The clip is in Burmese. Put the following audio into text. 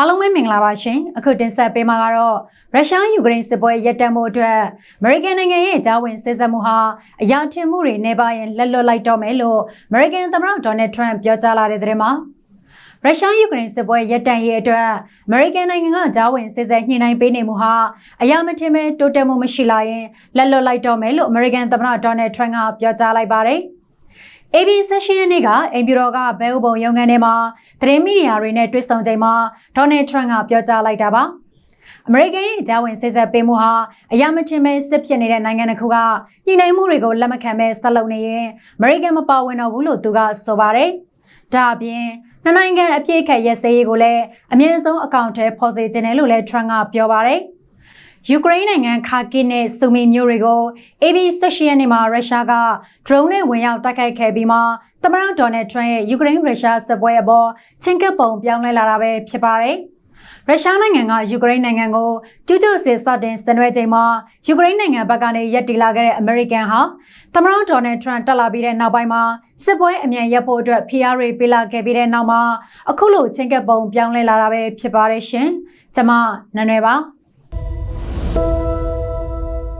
အားလုံးပဲမင်္ဂလာပါရှင်အခုတင်ဆက်ပေးမှာကတော့ရုရှားယူကရိန်းစစ်ပွဲရပ်တန့်မှုအတွက်အမေရိကန်နိုင်ငံရဲ့ကြားဝင်စစ်ဆက်မှုဟာအရာထင်မှုတွေနေပါရင်လက်လွတ်လိုက်တော့မယ်လို့အမေရိကန်သမ္မတဒေါ်နယ်ထရန့်ပြောကြားလာတဲ့သတင်းမှာရုရှားယူကရိန်းစစ်ပွဲရပ်တန့်ရေးအတွက်အမေရိကန်နိုင်ငံကကြားဝင်စစ်ဆက်ညှိနှိုင်းပေးနေမှုဟာအရာမထင်မဲ့တိုးတက်မှုမရှိလာရင်လက်လွတ်လိုက်တော့မယ်လို့အမေရိကန်သမ္မတဒေါ်နယ်ထရန့်ကပြောကြားလိုက်ပါတယ်။ AB session ရက်နေ့ကအိမ်ဖြူတော်ကဘဲဥပုံရုံးခန်းထဲမှာသတင်းမီဒီယာတွေနဲ့တွေ့ဆုံချိန်မှာဒေါ်နယ်ထရန့်ကပြောကြားလိုက်တာပါအမေရိကန်ရဲ့ဂျာဝင်စစ်ဆက်ပေးမှုဟာအရာမထင်ပဲစစ်ဖြစ်နေတဲ့နိုင်ငံတစ်ခုကညှိနှိုင်းမှုတွေကိုလက်မခံပဲဆက်လုပ်နေရင်အမေရိကန်မပါဝင်တော့ဘူးလို့သူကဆိုပါတယ်။ဒါအပြင်နှစ်နိုင်ငံအပြည့်အခက်ရစရေးကိုလည်းအမြင့်ဆုံးအကောင့်ထဲပေါ်စေခြင်းတယ်လို့လည်းထရန့်ကပြောပါတယ်။ ယူကရိန်းနိုင်ငံခါကစ်နဲ့ဆူမီမြို့တွေကို AB 16ရက်နေ့မှာရုရှားက drone နဲ့ဝင်ရောက်တိုက်ခိုက်ခဲ့ပြီးမှသမ္မတဒေါ်နယ်ထရန့်ရဲ့ယူကရိန်းရုရှားစစ်ပွဲအပေါ်ချင်းကပ်ပုံပြောင်းလဲလာတာပဲဖြစ်ပါတယ်။ရုရှားနိုင်ငံကယူကရိန်းနိုင်ငံကိုကျူးကျော်စစ်စတင်ဆင်နွှဲချိန်မှာယူကရိန်းနိုင်ငံဘက်ကနေရပ်တည်လာခဲ့တဲ့အမေရိကန်ဟာသမ္မတဒေါ်နယ်ထရန့်တက်လာပြီးတဲ့နောက်ပိုင်းမှာစစ်ပွဲအမြန်ရပ်ဖို့အတွက်ဖိအားတွေပေးလာခဲ့ပြီးတဲ့နောက်မှာအခုလိုချင်းကပ်ပုံပြောင်းလဲလာတာပဲဖြစ်ပါတယ်ရှင်။ကျွန်မနနွယ်ပါ။